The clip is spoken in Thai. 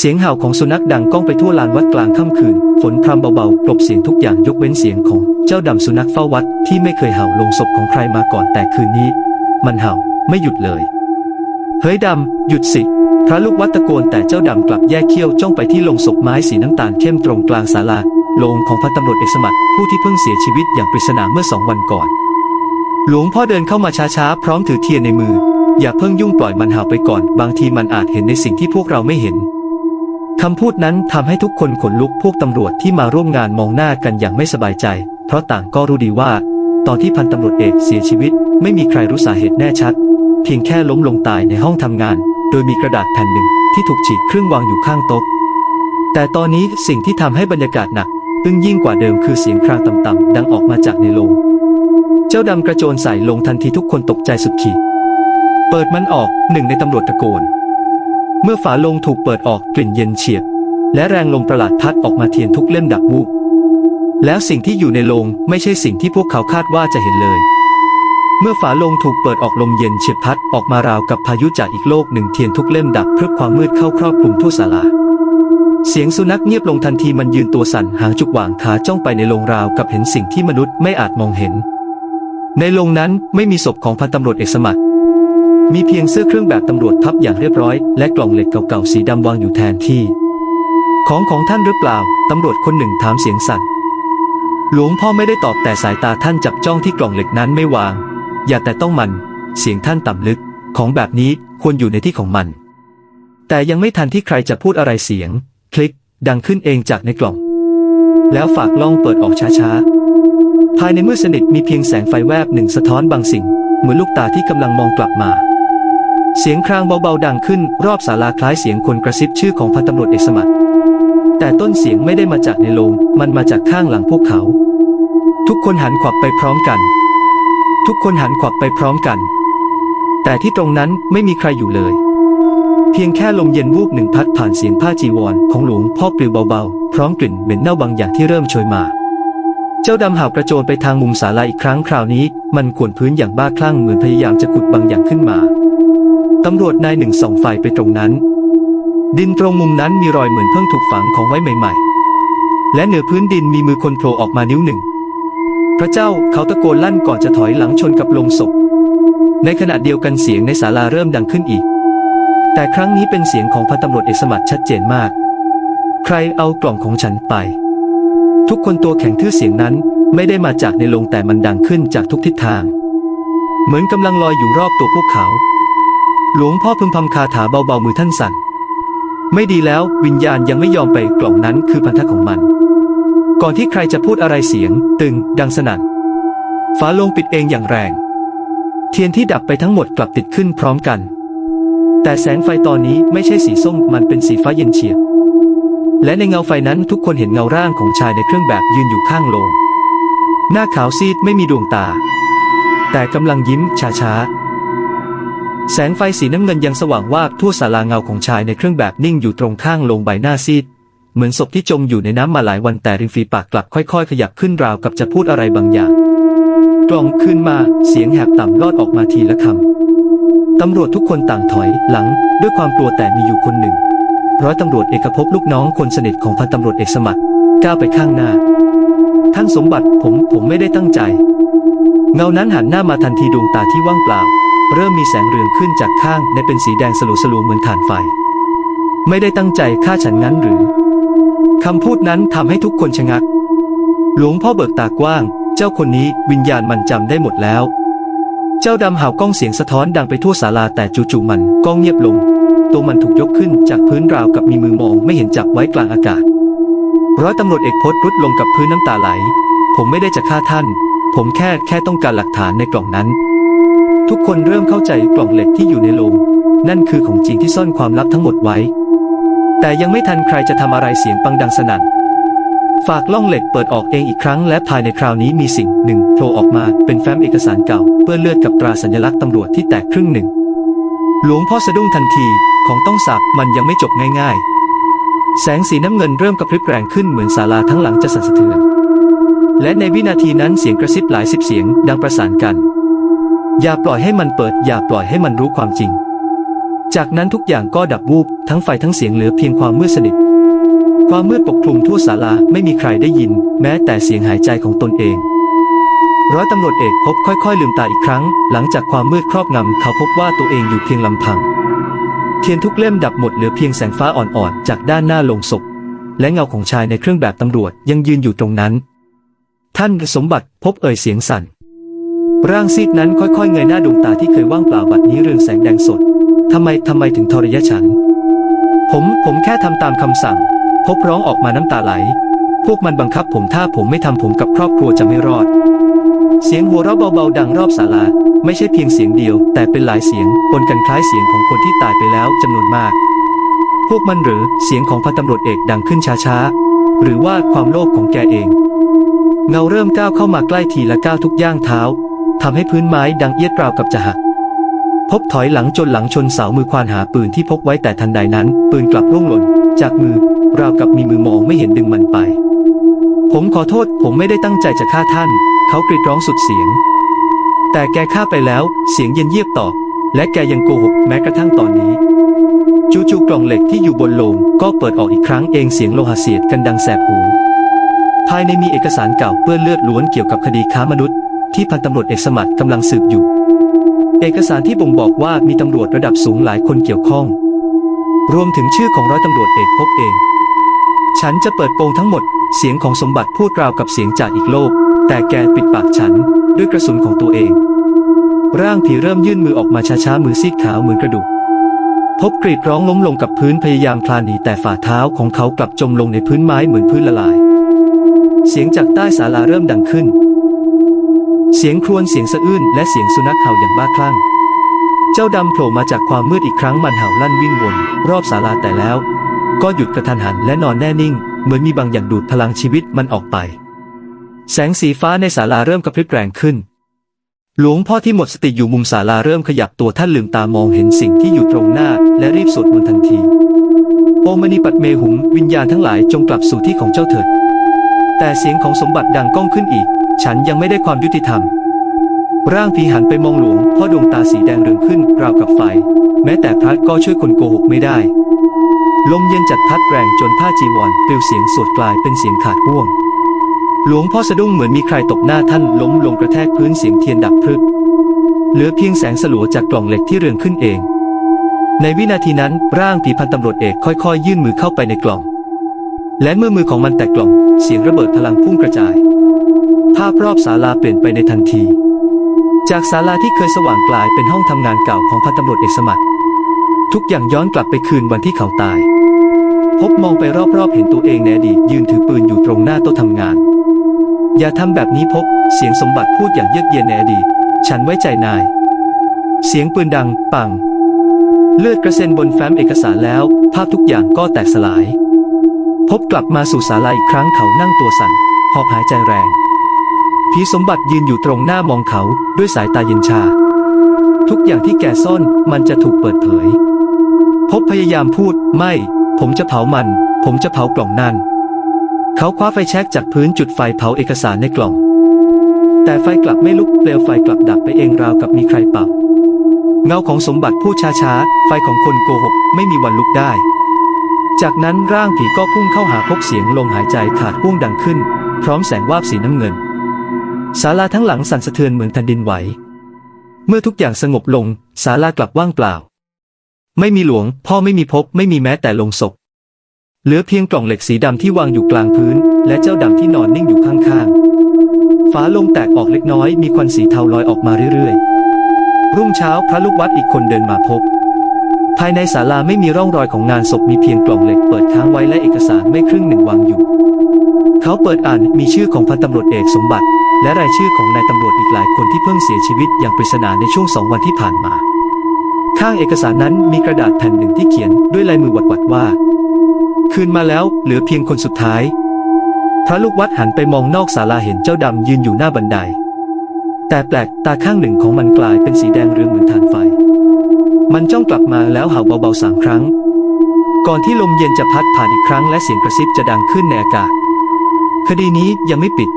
เสียงเห่าของสุนัขดังก้องไปทั่วลานวัดกลางค่ำคืน ฝนพรำเบาๆกลบเสียงทุกอย่างยกเว้นเสียงของเจ้าดำสุนัขเฝ้าวัดที่ไม่เคยเห่าลงศพของใครมาก่อนแต่คืนนี้ มันเห่าไม่หยุดเลย เฮ้ยดำ หยุดสิ พระลูกวัดตะโกนแต่เจ้าดำกลับแยกเขี้ยวจ้องไปที่ลงศพไม้สีน้ำตาลเข้มตรงกลางศาลาโลงของพันตำรวจเอกสมัติผู้ที่เพิ่งเสียชีวิตอย่างปริศนาเมื่อสองวันก่อน หลวงพ่อเดินเข้ามาช้าๆพร้อมถือเทียนในมือ อย่าเพิ่งยุ่งปล่อยมันเห่าไปก่อน บางทีมันอาจเห็นในสิ่งที่พวกเราไม่เห็น คำพูดนั้นทำให้ทุกคนขนลุกพวกตำรวจที่มาร่วมงานมองหน้ากันอย่างไม่สบายใจ เพราะต่างก็รู้ดีว่า ตอนที่พันตำรวจเอกเสียชีวิต ไม่มีใครรู้สาเหตุแน่ชัด เพียงแค่ล้มลงตายในห้องทำงาน โดยมีกระดาษแผ่นหนึ่งที่ถูกฉีกครึ่งวางอยู่ข้างโต๊ะแต่ตอนนี้สิ่งที่ทำให้บรรยากาศหนักอึ้งยิ่งกว่าเดิมคือเสียงครางต่ำๆดังออกมาจากในโรงเจ้าดำกระโจนใส่ลงทันทีทุกคนตกใจสุดขีดเปิดมันออกหนึ่งในตำรวจตะโกน เมื่อฝาโลงถูกเปิดออกกลิ่นเย็นเฉียบ และแรงลมประหลาดพัดออกมาเทียนทุกเล่มดับวูบแล้วสิ่งที่อยู่ในโลงไม่ใช่สิ่งที่พวกเขาคาดว่าจะเห็นเลย เมื่อฝาโลงถูกเปิดออกลมเย็นเฉียบพัดออกมาราวกับพายุจากอีกโลกหนึ่งเทียนทุกเล่มดับเพื่อความมืดเข้าครอบคลุมทั่วศาลาเสียงสุนัขเงียบลงทันทีมันยืนตัวสั่นหางจุกหว่างขาจ้องไปในโรงราวกับเห็นสิ่งที่มนุษย์ไม่อาจมองเห็น ในโรงนั้นไม่มีศพของพันตำรวจเอกสมัคร มีเพียงเสื้อเครื่องแบบตำรวจพับอย่างเรียบร้อย และกล่องเหล็กเก่าๆสีดำวางอยู่แทนที่ ของของท่านหรือเปล่า ตำรวจคนหนึ่งถามเสียงสั่นหลวงพ่อไม่ได้ตอบแต่สายตาท่านจับจ้องที่กล่องเหล็กนั้นไม่วาง อย่าแต่ต้องมัน เสียงท่านต่ำลึก ของแบบนี้ควรอยู่ในที่ของมัน แต่ยังไม่ทันที่ใครจะพูดอะไรเสียง คลิก ดังขึ้นเองจากในกล่อง แล้วฝากล่องเปิดออกช้าๆ ภายในมืดสนิทมีเพียงแสงไฟแวบหนึ่งสะท้อนบางสิ่ง เหมือนลูกตาที่กำลังมองกลับมา เสียงครางเบาๆดังขึ้นรอบศาลาคล้ายเสียงคนกระซิบชื่อของพันตำรวจเอกสมัติแต่ต้นเสียงไม่ได้มาจากในโรงมันมาจากข้างหลังพวกเขา ทุกคนหันขวับไปพร้อมกัน ทุกคนหันขวับไปพร้อมกัน แต่ที่ตรงนั้นไม่มีใครอยู่เลย เพียงแค่ลมเย็นวูบหนึ่งพัดผ่านเสียงผ้าจีวร ของหลวงพ่อปลิวเบาๆ พร้อมกลิ่นเหม็นเน่าบางอย่างที่เริ่มโชยมาเจ้าดำห่าวกระโจนไปทางมุมศาลาอีกครั้งคราวนี้ มันขวนพื้นอย่างบ้าคลั่งเหมือนพยายามจะขุดบางอย่างขึ้นมา ตำรวจนายหนึ่งส่องไฟไปตรงนั้น ดินตรงมุมนั้นมีรอยเหมือนเพิ่งถูกฝังของไว้ใหม่ๆ และเหนือพื้นดินมีมือคนโผล่ออกมานิ้วหนึ่ง พระเจ้าเขาตะโกนลั่นก่อนจะถอยหลังชนกับโลงศพ ในขณะเดียวกันเสียงในศาลาเริ่มดังขึ้นอีก แต่ครั้งนี้เป็นเสียงของพันตำรวจเอกสมัติชัดเจนมาก ใครเอากล่องของฉันไป ทุกคนตัวแข็งทื่อเสียงนั้นไม่ได้มาจากในโรงแต่มันดังขึ้นจากทุกทิศทาง เหมือนกำลังลอยอยู่รอบตัวพวกเขา หลวงพ่อพึมพำคาถาเบาๆมือท่านสั่น ไม่ดีแล้ววิญญาณยังไม่ยอมไปกล่องนั้นคือพันธะของมัน ก่อนที่ใครจะพูดอะไรเสียง ตึง ดังสนั่นฝาโลงปิดเองอย่างแรง เทียนที่ดับไปทั้งหมดกลับติดขึ้นพร้อมกัน แต่แสงไฟตอนนี้ไม่ใช่สีส้มมันเป็นสีฟ้าเย็นเฉียบและในเงาไฟนั้นทุกคนเห็นเงาร่างของชายในเครื่องแบบยืนอยู่ข้างโลง หน้าขาวซีดไม่มีดวงตา แต่กำลังยิ้มช้าๆ แสงไฟสีน้ำเงินยังสว่างวาบทั่วศาลาเงาของชายในเครื่องแบบนิ่งอยู่ตรงข้างลงใบหน้าซีด เหมือนศพที่จมอยู่ในน้ำมาหลายวันแต่ริมฝีปากกลับค่อยๆ ขยับขึ้นราวกับจะพูดอะไรบางอย่างกลองขึ้นมาเสียงแหบต่ำลอดออกมาทีละคำตำรวจทุกคนต่างถอยหลัง ด้วยความกลัวแต่มีอยู่คนหนึ่ง ร้อยตำรวจเอกภพลูกน้องคนสนิทของพันตำรวจเอกสมัครก้าวไปข้างหน้า ท่านสมบัติผมผมไม่ได้ตั้งใจ เงานั้นหันหน้ามาทันทีดวงตาที่ว่างเปล่า เริ่มมีแสงเรืองขึ้นจากข้างในเป็นสีแดงสลัวสลัวเหมือนถ่านไฟ ไม่ได้ตั้งใจฆ่าฉันงั้นหรือคำพูดนั้นทำให้ทุกคนชะงัก หลวงพ่อเบิกตากว้าง เจ้าคนนี้วิญญาณมันจำได้หมดแล้ว เจ้าดำเห่าก้องเสียงสะท้อนดังไปทั่วศาลาแต่จู่ๆมันก็เงียบลง ตัวมันถูกยกขึ้นจากพื้นราวกับมีมือมองไม่เห็นจับไว้กลางอากาศ ร้อยตำรวจเอกพจน์รุดลงกับพื้นน้ำตาไหล ผมไม่ได้จะฆ่าท่าน ผมแค่แค่ต้องการหลักฐานในกล่องนั้น ทุกคนเริ่มเข้าใจกล่องเหล็กที่อยู่ในโลง นั่นคือของจริงที่ซ่อนความลับทั้งหมดไว้ แต่ยังไม่ทันใครจะทำอะไรเสียงปังดังสนั่นฝากล่องเหล็กเปิดออกเองอีกครั้ง และภายในคราวนี้มีสิ่งหนึ่งโผล่ออกมาเป็นแฟ้มเอกสารเก่าเปื้อนเลือดกับตราสัญลักษณ์ตำรวจที่แตกครึ่งหนึ่ง หลวงพ่อสะดุ้งทันทีของต้องสับมันยังไม่จบง่าย ๆ แสงสีน้ำเงินเริ่มกระพริบแรงขึ้นเหมือนศาลาทั้งหลังจะสั่นสะเทือนและในวินาทีนั้นเสียงกระซิบหลายสิบเสียงดังประสานกัน อย่าปล่อยให้มันเปิด อย่าปล่อยให้มันรู้ความจริง จากนั้นทุกอย่างก็ดับวูบ ทั้งไฟทั้งเสียงเหลือเพียงความมืดสนิท ความมืดปกคลุมทั่วศาลาไม่มีใครได้ยิน แม้แต่เสียงหายใจของตนเอง ร้อยตำรวจเอกพบค่อยๆ ลืมตาอีกครั้ง หลังจากความมืดครอบงำเขาพบว่าตัวเองอยู่เพียงลำพัง เทียนทุกเล่มดับหมดเหลือเพียงแสงฟ้าอ่อนๆจากด้านหน้าโลงศพ และเงาของชายในเครื่องแบบตำรวจยังยืนอยู่ตรงนั้น ท่านสมบัติพบเอ่ยเสียงสั่น ร่างซีดนั้นค่อยๆเงยหน้าดวงตาที่เคยว่างเปล่าบัดนี้เรืองแสงแดงสด ทำไมทำไมถึงทรยศฉัน ผม ผมแค่ทำตามคำสั่ง พบร้องออกมาน้ำตาไหล พวกมันบังคับผมถ้าผมไม่ทำผมกับครอบครัวจะไม่รอด เสียงหัวเราะเบาๆดังรอบศาลา ไม่ใช่เพียงเสียงเดียว แต่เป็นหลายเสียงปนกันคล้ายเสียงของคนที่ตายไปแล้วจำนวนมาก พวกมันหรือเสียงของพันตำรวจเอกดังขึ้นช้าๆ หรือว่าความโลภของแกเอง เงาเริ่มก้าวเข้ามาใกล้ทีละก้าวทุกย่างเท้า ทำให้พื้นไม้ดังเอียดราวกับจะหักพบถอยหลังจนหลังชนเสามือควานหาปืนที่พกไว้แต่ทันใดนั้น ปืนกลับร่วงหล่น จากมือราวกับมีมือมองไม่เห็นดึงมันไป ผมขอโทษผมไม่ได้ตั้งใจจะฆ่าท่าน เขากรีดร้องสุดเสียง แต่แกฆ่าไปแล้ว เสียงเย็นเยียบตอบ และแกยังโกหกแม้กระทั่งตอนนี้ จู่ๆกล่องเหล็กที่อยู่บนโลงก็เปิดออกอีกครั้งเองเสียงโลหะเสียดกันดังแสบหูภายในมีเอกสารเก่าเปื้อนเลือดล้วนเกี่ยวกับคดีค้ามนุษย์ ที่พันตำรวจเอกสมัติกำลังสืบอยู่ เอกสารที่บ่งบอกว่ามีตำรวจระดับสูงหลายคนเกี่ยวข้อง รวมถึงชื่อของร้อยตำรวจเอกพบเอง ฉันจะเปิดโปงทั้งหมด เสียงของสมบัติพูดราวกับเสียงจากอีกโลก แต่แกปิดปากฉันด้วยกระสุนของตัวเอง ร่างผีเริ่มยื่นมือออกมาช้าๆมือซีดขาวเหมือนกระดูกพบกรีดร้องล้มลงกับพื้นพยายามคลานหนีแต่ฝ่าเท้าของเขากลับจมลงในพื้นไม้เหมือนพื้นละลาย เสียงจากใต้ศาลาเริ่มดังขึ้น เสียงครวญเสียงสะอื้นและเสียงสุนัขเห่าอย่างบ้าคลั่ง เจ้าดำโผล่มาจากความมืดอีกครั้งมันเห่าลั่นวิ่งวน รอบศาลาแต่แล้ว ก็หยุดกระทันหันและนอนแน่นิ่ง เหมือนมีบางอย่างดูดพลังชีวิตมันออกไป แสงสีฟ้าในศาลาเริ่มกระพริบแรงขึ้น หลวงพ่อที่หมดสติอยู่มุมศาลาเริ่มขยับตัวท่านลืมตามองเห็นสิ่งที่อยู่ตรงหน้า และรีบสวดมนต์ทันที โอมณีปัดเมหุม วิญญาณทั้งหลายจงกลับสู่ที่ของเจ้าเถิดแต่เสียงของสมบัติดังก้องขึ้นอีก ฉันยังไม่ได้ความยุติธรรม ร่างผีหันไปมองหลวงพ่อดวงตาสีแดงเรืองขึ้นราวกับไฟ แม้แต่พระก็ช่วยคนโกหกไม่ได้ ลมเย็นจัดพัดแรงจนผ้าจีวรปลิวเสียงสวดกลายเป็นเสียงขาดห่วง หลวงพ่อสะดุ้งเหมือนมีใครตบหน้าท่านล้มลงกระแทกพื้นเสียงเทียนดับพรึบเหลือเพียงแสงสลัวจากกล่องเหล็กที่เรืองขึ้นเอง ในวินาทีนั้นร่างผีพันตำรวจเอกค่อยๆ ยื่นมือเข้าไปในกล่อง และเมื่อมือของมันแตะกล่อง เสียงระเบิดพลังพุ่งกระจาย ภาพรอบศาลาเปลี่ยนไปในทันที จากศาลาที่เคยสว่างกลายเป็นห้องทำงานเก่าของพันตำรวจเอกสมัติทุกอย่างย้อนกลับไปคืนวันที่เขาตาย พบมองไปรอบๆเห็นตัวเองในอดีตยืนถือปืนอยู่ตรงหน้าโต๊ะทำงาน อย่าทำแบบนี้พบ เสียงสมบัติพูดอย่างเยือกเย็นในอดีต ฉันไว้ใจนาย เสียงปืนดัง ปัง เลือดกระเซ็นบนแฟ้มเอกสารแล้ว ภาพทุกอย่างก็แตกสลาย พบกลับมาสู่ศาลาอีกครั้งเขานั่งตัวสั่นหอบหายใจแรง ผีสมบัติยืนอยู่ตรงหน้ามองเขาด้วยสายตาเย็นชา ทุกอย่างที่แกซ่อนมันจะถูกเปิดเผย พบพยายามพูดไม่ ผมจะเผามัน ผมจะเผากล่องนั่น เขาคว้าไฟแช็กจากพื้นจุดไฟเผาเอกสารในกล่อง แต่ไฟกลับไม่ลุกเปลวไฟกลับดับไปเองราวกับมีใครเป่าเงาของสมบัติพูดช้าๆไฟของคนโกหกไม่มีวันลุกได้ จากนั้นร่างผีก็พุ่งเข้าหาพบเสียงลมหายใจขาดห่งดังขึ้น พร้อมแสงวาบสีน้ำเงิน ศาลาทั้งหลังสั่นสะเทือนเหมือนแผ่นดินไหว เมื่อทุกอย่างสงบลงศาลากลับว่างเปล่า ไม่มีหลวง พ่อไม่มีพบไม่มีแม้แต่ลงศพ เหลือเพียงกล่องเหล็กสีดำที่วางอยู่กลางพื้น และเจ้าดำที่นอนนิ่งอยู่ข้างๆฝาลงแตกออกเล็กน้อยมีควันสีเทาลอยออกมาเรื่อยๆ รุ่งเช้าพระลูกวัดอีกคนเดินมาพบ ภายในศาลาไม่มีร่องรอยของงานศพมีเพียงกล่องเหล็กเปิดค้างไว้และเอกสารไม่ครึ่งหนึ่งวางอยู่ เขาเปิดอ่านมีชื่อของพันตำรวจเอกสมบัติ และรายชื่อของนายตำรวจอีกหลายคนที่เพิ่งเสียชีวิตอย่างปริศนาในช่วงสองวันที่ผ่านมา ข้างเอกสารนั้นมีกระดาษแผ่นหนึ่งที่เขียนด้วยลายมือหวัดๆว่า คืนมาแล้วเหลือเพียงคนสุดท้าย พระลูกวัดหันไปมองนอกศาลาเห็นเจ้าดำยืนอยู่หน้าบันได แต่แปลกตาข้างหนึ่งของมันกลายเป็นสีแดงเรืองเหมือนถ่านไฟ มันจ้องกลับมาแล้วเห่าเบาๆสามครั้ง ก่อนที่ลมเย็นจะพัดผ่านอีกครั้งและเสียงกระซิบจะดังขึ้นในอากาศ คดีนี้ยังไม่ปิด